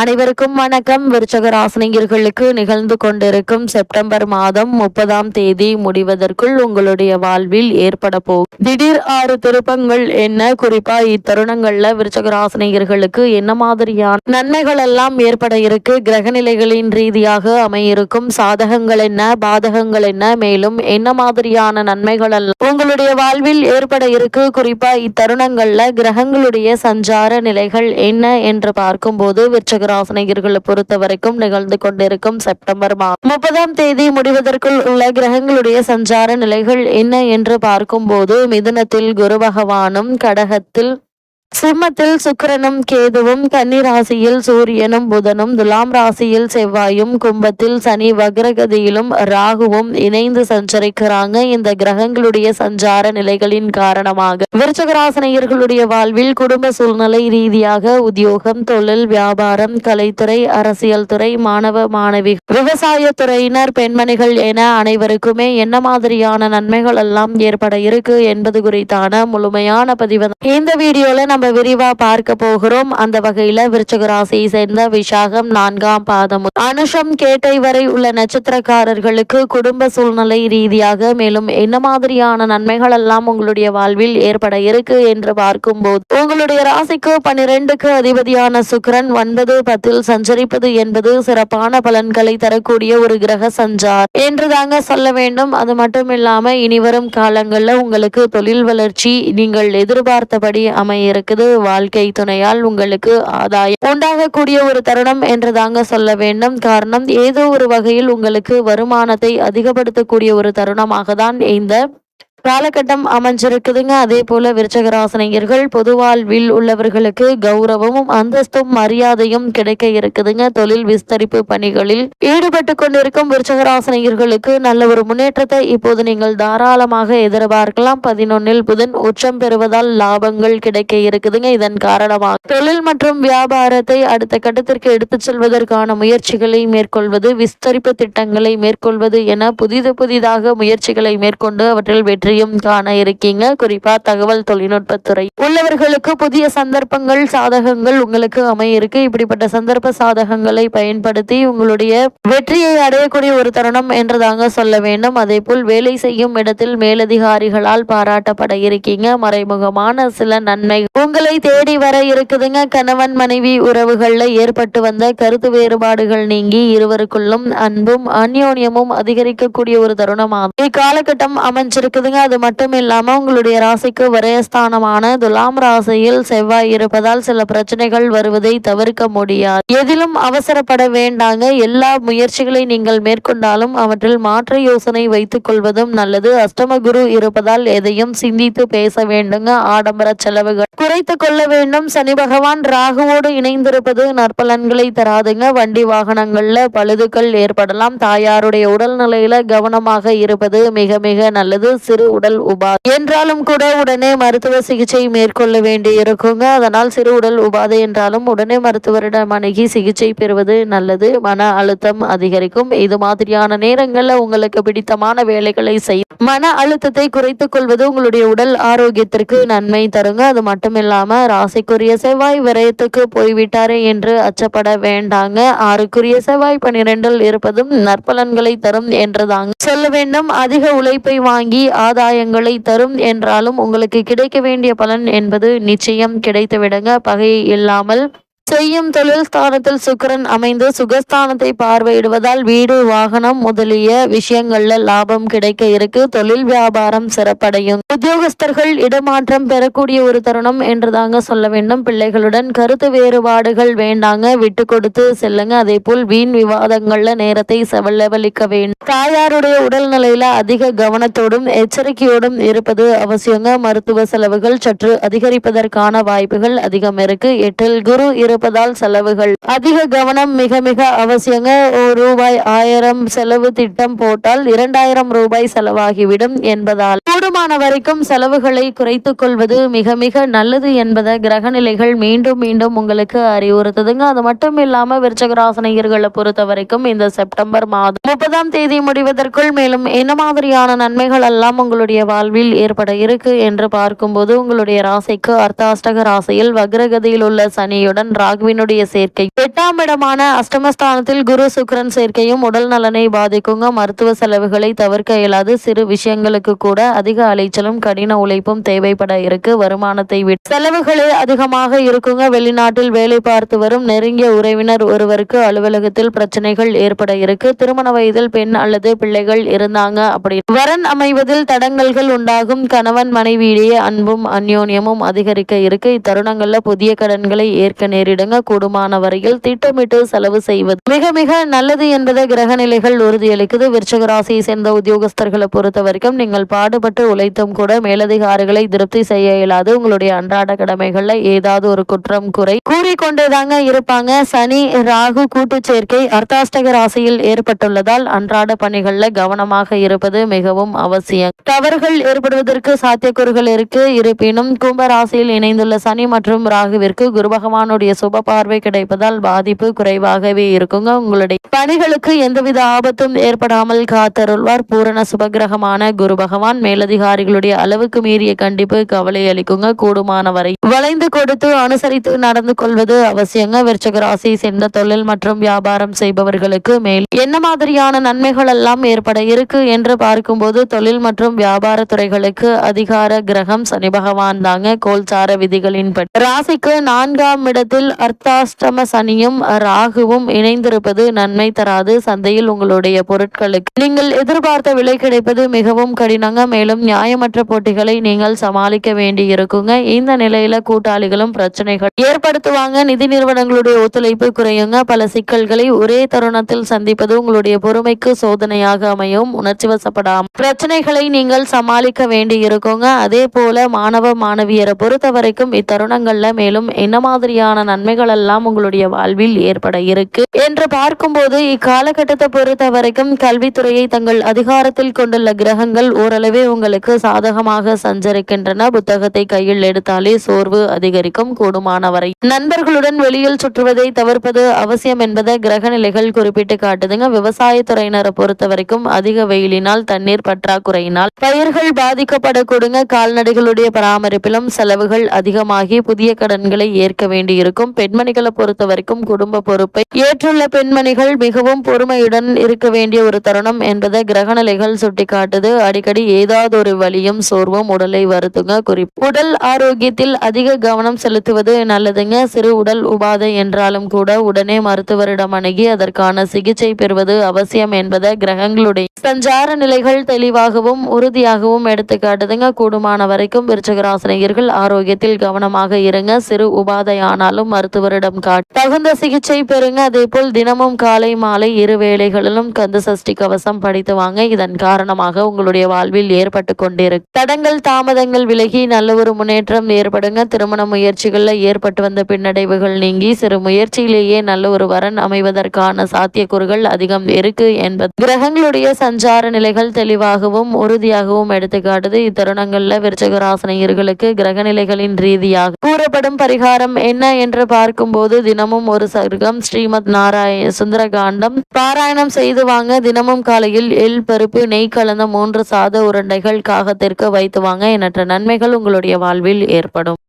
அனைவருக்கும் வணக்கம். விருச்சக ராசினியர்களுக்கு நிகழ்ந்து கொண்டிருக்கும் செப்டம்பர் மாதம் முப்பதாம் தேதி முடிவதற்குள் உங்களுடைய வாழ்வில் ஏற்பட போகும் திடீர் ஆறு திருப்பங்கள் என்ன? குறிப்பா இத்தருணங்கள்ல விருச்சக ராசினியர்களுக்கு என்ன மாதிரியான நன்மைகள் எல்லாம் ஏற்பட இருக்கு? கிரகநிலைகளின் ரீதியாக அமையிருக்கும் சாதகங்கள் என்ன? பாதகங்கள் என்ன? மேலும் என்ன மாதிரியான நன்மைகள் எல்லாம் உங்களுடைய வாழ்வில் ஏற்பட இருக்கு? குறிப்பா இத்தருணங்கள்ல கிரகங்களுடைய சஞ்சார நிலைகள் என்ன? என்று பார்க்கும்போது விருச்சக ராசினியர்களை பொறுத்த வரைக்கும் நிகழ்ந்து கொண்டிருக்கும் செப்டம்பர் மாதம் முப்பதாம் தேதி முடிவதற்குள் உள்ள கிரகங்களுடைய சஞ்சார நிலைகள் என்ன என்று பார்க்கும்போது மிதுனத்தில் குரு பகவானும் கடகத்தில் சிம்மத்தில் சுக்கிரனும் கேதுவும் கன்னிராசியில் சூரியனும் புதனும் துலாம் ராசியில் செவ்வாயும் கும்பத்தில் சனி வக்ரகதியிலும் ராகுவும் இணைந்து சஞ்சரிக்கிறாங்க. இந்த கிரகங்களுடைய சஞ்சார நிலைகளின் காரணமாக விருச்சகராசனையர்களுடைய வாழ்வில் குடும்ப சூழ்நிலை ரீதியாக உத்தியோகம் தொழில் வியாபாரம் கலைத்துறை அரசியல் துறை மாணவ மாணவி விவசாய துறையினர் பெண்மணிகள் என அனைவருக்குமே என்ன மாதிரியான நன்மைகள் எல்லாம் ஏற்பட இருக்கு என்பது குறித்தான முழுமையான பதிவு இந்த வீடியோல நம்ம விரிவா பார்க்க போகிறோம். அந்த வகையில விருச்சக ராசியை சேர்ந்த விசாகம் நான்காம் பாதம். அனுஷம் கேட்டை வரை உள்ள நட்சத்திரக்காரர்களுக்கு குடும்ப சூழ்நிலை ரீதியாக மேலும் என்ன மாதிரியான நன்மைகள் எல்லாம் உங்களுடைய வாழ்வில் ஏற்பட இருக்கு என்று பார்க்கும்போது உங்களுடைய ராசிக்கு பன்னிரெண்டுக்கு அதிபதியான சுக்கிரன் ஒன்பது பத்தில் சஞ்சரிப்பது என்பது சிறப்பான பலன்களை தரக்கூடிய ஒரு கிரக சஞ்சார் என்று தாங்க சொல்ல வேண்டும். அது மட்டும் இல்லாம இனிவரும் காலங்கள்ல உங்களுக்கு தொழில் வளர்ச்சி நீங்கள் எதிர்பார்த்தபடி அமைய இருக்குது. வாழ்க்கை துணையால் உங்களுக்கு ஆதாயம். உண்டாகக்கூடிய ஒரு தருணம் என்று தாங்க சொல்ல வேண்டும். காரணம் ஏதோ ஒரு வகையில் உங்களுக்கு வருமானத்தை அதிகப்படுத்தக்கூடிய ஒரு தருணமாக தான் இந்த காலகட்டம் அமைஞ்சிருக்குதுங்க. அதே போல விருச்சகராசனையர்கள் பொது வாழ்வில் உள்ளவர்களுக்கு கௌரவமும் அந்தஸ்தும் மரியாதையும் கிடைக்க இருக்குதுங்க. தொழில் விஸ்தரிப்பு பணிகளில் ஈடுபட்டு கொண்டிருக்கும் விருச்சகராசனையர்களுக்கு நல்ல ஒரு முன்னேற்றத்தை இப்போது நீங்கள் தாராளமாக எதிர்பார்க்கலாம். பதினொன்னில் புதன் உச்சம் பெறுவதால் லாபங்கள் கிடைக்க இருக்குதுங்க. இதன் காரணமாக தொழில் மற்றும் வியாபாரத்தை அடுத்த கட்டத்திற்கு எடுத்துச் செல்வதற்கான முயற்சிகளை மேற்கொள்வது விஸ்தரிப்பு திட்டங்களை மேற்கொள்வது என புதிது புதிதாக முயற்சிகளை மேற்கொண்டு அவற்றில் வெற்றி வெற்றியும் காண இருக்கீங்க. குறிப்பா தகவல் தொழில்நுட்பத்துறை. உள்ளவர்களுக்கு புதிய சந்தர்ப்பங்கள் சாதகங்கள் உங்களுக்கு அமைய இருக்கு. இப்படிப்பட்ட சந்தர்ப்ப சாதகங்களை பயன்படுத்தி உங்களுடைய வெற்றியை அடையக்கூடிய ஒரு தருணம் என்றுதாங்க சொல்ல வேண்டும். அதே போல் வேலை செய்யும் இடத்தில் மேலதிகாரிகளால் பாராட்டப்பட இருக்கீங்க. மறைமுகமான சில நன்மை உங்களை தேடி வர இருக்குதுங்க. கணவன் மனைவி உறவுகள்ல ஏற்பட்டு வந்த கருத்து வேறுபாடுகள் நீங்கி இருவருக்குள்ளும் அன்பும் அந்யோன்யமும் அதிகரிக்கக்கூடிய ஒரு தருணமாகும். இக்காலகட்டம் அமைஞ்சிருக்குதுங்க. அது மட்டும் இல்லாமல் உங்களுடைய ராசிக்கு விரயஸ்தானமான துலாம் ராசியில் செவ்வாய் இருப்பதால் சில பிரச்சனைகள் வருவதை தவிர்க்க முடியாது. எதிலும் அவசரப்பட வேண்டாங்க. எல்லா முயற்சிகளை நீங்கள் மேற்கொண்டாலும் அவற்றில் மாற்று யோசனை வைத்துக் கொள்வதும் நல்லது. அஷ்டம குரு இருப்பதால் எதையும் சிந்தித்து பேச வேண்டுங்க. ஆடம்பர செலவுகள். குறைத்து கொள்ள வேண்டும். சனி பகவான் ராகுவோடு இணைந்திருப்பது நற்பலன்களை தராதுங்க. வண்டி வாகனங்கள்ல பழுதுகள் ஏற்படலாம். தாயாருடைய உடல்நிலையில கவனமாக இருப்பது மிக மிக நல்லது. சிறு உடல் உபாதை. என்றாலும் கூட உடனே மருத்துவ சிகிச்சை மேற்கொள்ள வேண்டி இருக்குங்க அதனால் சிறு உடல் உபாதை என்றாலும் உடனே மருத்துவரிடம் அணுகி சிகிச்சை பெறுவது நல்லது. மன அழுத்தம் அதிகரிக்கும். இது மாதிரியான நேரங்கள்ல உங்களுக்கு பிடித்தமான வேலைகளை செய்ய. மன அழுத்தத்தை குறைத்துக் கொள்வது உங்களுடைய உடல் ஆரோக்கியத்திற்கு நன்மை தருங்க. அது மட்டும் இல்லாம ராசிக்குரிய செவ்வாய் விரயத்துக்கு போய்விட்டாரே என்று அச்சப்பட வேண்டாங்க. ஆறுக்குரிய செவ்வாய் பனிரெண்டில் இருப்பதும் நற்பலன்களை தரும் என்றுதாங்க. சொல்ல வேண்டும். அதிக உழைப்பை வாங்கி ஆதார ஆதாயங்களை தரும் என்றாலும் உங்களுக்கு கிடைக்க வேண்டிய பலன் என்பது நிச்சயம் கிடைத்துவிடுங்க. பகை இல்லாமல் செய்யும் தொழில் ஸ்தானத்தில் சுக்கரன் அமைந்து சுகஸ்தானத்தை பார்வையிடுவதால் வீடு வாகனம் முதலிய விஷயங்கள்ல லாபம் கிடைக்க இருக்கு. தொழில் வியாபாரம் சிறப்படையும். உத்தியோகஸ்தர்கள் இடமாற்றம் பெறக்கூடிய ஒரு தருணம் என்று தாங்க சொல்ல வேண்டும். பிள்ளைகளுடன் கருத்து வேறுபாடுகள் வேண்டாங்க. விட்டு கொடுத்து செல்லுங்க. அதே போல் வீண் விவாதங்கள்ல நேரத்தை செவல்லவலிக்க வேண்டும். தாயாருடைய உடல்நிலையில அதிக கவனத்தோடும் எச்சரிக்கையோடும் இருப்பது அவசியங்க. மருத்துவ செலவுகள் சற்று அதிகரிப்பதற்கான வாய்ப்புகள் அதிகம் இருக்கு. எட்டில் குரு இரு இருப்பதால் செலவுகள். அதிக கவனம் மிக மிக அவசியங்க. ரூபாய் ஆயிரம் செலவு திட்டம் போட்டால் இரண்டாயிரம் ரூபாய் செலவாகிவிடும் என்பதால். கூடுமான வரைக்கும் செலவுகளை குறைத்துக் கொள்வது மிக மிக நல்லது என்பதை கிரகநிலைகள் மீண்டும் மீண்டும் உங்களுக்கு அறிவுறுத்துதுங்க. அது மட்டும் இல்லாம விருச்சகராசனையர்களை பொறுத்த வரைக்கும் இந்த செப்டம்பர் மாதம் முப்பதாம் தேதி முடிவதற்குள் மேலும் என்ன மாதிரியான நன்மைகள் எல்லாம் உங்களுடைய வாழ்வில் ஏற்பட இருக்கு என்று பார்க்கும்போது உங்களுடைய ராசிக்கு அர்த்தாஷ்டக ராசியில் வக்ரகதியில் உள்ள சனியுடன் ராகுவினுடைய சேர்க்கை. எட்டாம் இடமான அஷ்டமஸ்தானத்தில் குரு சுக்ரன் சேர்க்கையும் உடல் நலனை பாதிக்குங்க. மருத்துவ செலவுகளை தவிர்க்க இயலாது. சிறு விஷயங்களுக்கு கூட அதிக அலைச்சலும் கடின உழைப்பும் தேவைப்பட இருக்கு. வருமானத்தை விட செலவுகளே அதிகமாக இருக்குங்க. வெளிநாட்டில் வேலை பார்த்து வரும் நெருங்கிய உறவினர் ஒருவருக்கு அலுவலகத்தில் பிரச்சனைகள் ஏற்பட இருக்கு. திருமண வயதில் பெண் அல்லது பிள்ளைகள் இருந்தாங்க அப்படி. வரன் அமைவதில் தடங்கல்கள் உண்டாகும். கணவன் மனைவியிடையே அன்பும் அந்யோன்யமும் அதிகரிக்க இருக்கு. இத்தருணங்கள்ல புதிய கடன்களை ஏற்க நேரிடுங்க கூடுமான வரையில் திட்டமிட்டு செலவு செய்வது. மிக மிக நல்லது என்பதை கிரக நிலைகள் உறுதியளிக்குது. விருச்சக ராசியை சேர்ந்த உத்தியோகஸ்தர்களை பொறுத்த வரைக்கும் நீங்கள் பாடுபட்டு உழைத்தும் கூட மேலதிகாரிகளை திருப்தி செய்ய இயலாது. உங்களுடைய அன்றாட கடமைகள்ல ஏதாவது ஒரு குற்றம் குறை கூறிக்கொண்டேதாங்க இருப்பாங்க. சனி ராகு கூட்டு சேர்க்கை அர்த்தாஷ்டக ராசியில் ஏற்பட்டுள்ளதால் அன்றாட பணிகள்ல கவனமாக இருப்பது மிகவும் அவசியம். தவறுகள் ஏற்படுவதற்கு சாத்தியக்கூறுகள் இருக்கு. இருப்பினும் கும்ப ராசியில் இணைந்துள்ள சனி மற்றும் ராகுவிற்கு குரு பகவானுடைய சுப பார்வை கிடைப்பதால் பாதிப்பு குறைவாகவே இருக்குங்க. உங்களுடைய பணிகளுக்கு எந்தவித ஆபத்தும் ஏற்படாமல் காத்தருள்வார். பூரண சுபகிரகமான குரு பகவான் மேலதிகாரிகளுடைய அளவுக்கு மீறிய கண்டிப்பு கவலை அளிக்குங்க. கூடுமான வரை வளைந்து கொடுத்து அனுசரித்து நடந்து கொள்வது அவசியங்க. விருச்சக ராசியை சேர்ந்த தொழில் மற்றும் வியாபாரம் செய்பவர்களுக்கு மேல் என்ன மாதிரியான நன்மைகள் எல்லாம் ஏற்பட இருக்கு என்று பார்க்கும்போது தொழில் மற்றும் வியாபார துறைகளுக்கு அதிகார கிரகம் சனி பகவான் தாங்க. கோல்சார விதிகளின்படி ராசிக்கு நான்காம் இடத்தில் அர்த்தாஷ்டம சனியும் ராகுவும் இணைந்திருப்பது நன்மை தராது. சந்தையில் உங்களுடைய பொருட்களுக்கு நீங்கள் எதிர்பார்த்த விலை கிடைப்பது மிகவும் கடினங்க. மேலும் நியாயமற்ற போட்டிகளை நீங்கள் சமாளிக்க வேண்டி இருக்குங்க இந்த நிலையில கூட்டாளிகளும் பிரச்சனைகள் ஏற்படுத்துவாங்க. நிதி நிறுவனங்களுடைய ஒத்துழைப்பு குறையுங்க. பல சிக்கல்களை ஒரே தருணத்தில் சந்திப்பது உங்களுடைய பொறுமைக்கு சோதனையாக அமையும். உணர்ச்சி வசப்படாமல் பிரச்சனைகளை நீங்கள் சமாளிக்க வேண்டி இருக்குங்க அதே போல மாணவ மாணவியரை பொறுத்த வரைக்கும் இத்தருணங்கள்ல மேலும் என்ன மாதிரியான நன்மைகள் எல்லாம் உங்களுடைய வாழ்வில் ஏற்பட இருக்கு. என்று பார்க்கும்போது இக்காலகட்டத்தை பொறுத்த வரைக்கும் கல்வித்துறையை தங்கள் அதிகாரத்தில் கொண்டுள்ள கிரகங்கள் ஓரளவே உங்களுக்கு சாதகமாக சஞ்சரிக்கின்றன. புத்தகத்தை கையில் எடுத்தாலே சோர்வு அதிகரிக்கும் கூடுமான வரை நண்பர்களுடன் வெளியில் சுற்றுவதை தவிர்ப்பது அவசியம் என்பதை கிரக நிலைகள் குறிப்பிட்டு காட்டுதுங்க. விவசாயத்துறையினரை பொறுத்த வரைக்கும் அதிக வெயிலினால் தண்ணீர் பற்றாக்குறையினால் பயிர்கள் பாதிக்கப்படக்கூடுங்க. கால்நடைகளுடைய பராமரிப்பிலும் செலவுகள் அதிகமாகி புதிய கடன்களை ஏற்க வேண்டியிருக்கும். பெண்மணிகளை பொறுத்த வரைக்கும் குடும்ப பொறுப்பை ஏற்றுள்ள பெண்மணிகள் மிகவும் பொறுமையுடன் இருக்க வேண்டிய ஒரு தருணம் என்பதை கிரகநிலைகள் சுட்டிக்காட்டுது. அடிக்கடி ஏதாவது ஒரு வலியும் சோர்வும் உடலை வருத்துங்க. குறிப்பு உடல் ஆரோக்கியத்தில் அதிக கவனம் செலுத்துவது நல்லதுங்க. சிறு உடல் உபாதை என்றாலும் கூட உடனே மருத்துவரிடம் அணுகி அதற்கான சிகிச்சை பெறுவது அவசியம் என்பதை கிரகங்களுடைய சஞ்சார நிலைகள் தெளிவாகவும் உறுதியாகவும் எடுத்து காட்டுதுங்க கூடுமான வரைக்கும் விருச்சகராசனையர்கள் ஆரோக்கியத்தில் கவனமாக இருங்க. சிறு உபாதையானாலும் மருத்துவரிடம் காட்டி தகுந்த சிகிச்சை பெறுங்க. அதே போல் தினமும் காலை மாலை இரு வேளைகளிலும் கந்த சஷ்டி கவசம் படித்து வாங்க. இதன் காரணமாக உங்களுடைய வாழ்வில் ஏற்பட்டு கொண்டிருக்கு தடங்கள் தாமதங்கள் விலகி நல்ல ஒரு முன்னேற்றம் ஏற்படுங்க. திருமண முயற்சிகளில் ஏற்பட்டு வந்த பின்னடைவுகள் நீங்கி சிறு முயற்சியிலேயே நல்ல ஒரு வரன் அமைவதற்கான சாத்தியக்கூறுகள் அதிகம் இருக்கு என்பது. கிரகங்களுடைய சஞ்சார நிலைகள் தெளிவாகவும் உறுதியாகவும் எடுத்துக்காட்டுது. இத்தருணங்கள்ல விருச்சகராசனையர்களுக்கு கிரகநிலைகளின் ரீதியாக கூறப்படும் பரிகாரம் என்ன என்று பார்க்கும்போது தினமும் ஒரு சர்க்கம் ஸ்ரீமத் நாராயண சுந்தரகாண்டம். பாராயணம் செய்து வாங்க தினமும் காலையில் எள் பருப்பு நெய் கலந்த மூன்று சாத உருண்டைகள் காகத்திற்கு வைத்து வாங்க எண்ணற்ற நன்மைகள் உங்களுடைய வாழ்வில் ஏற்படும்.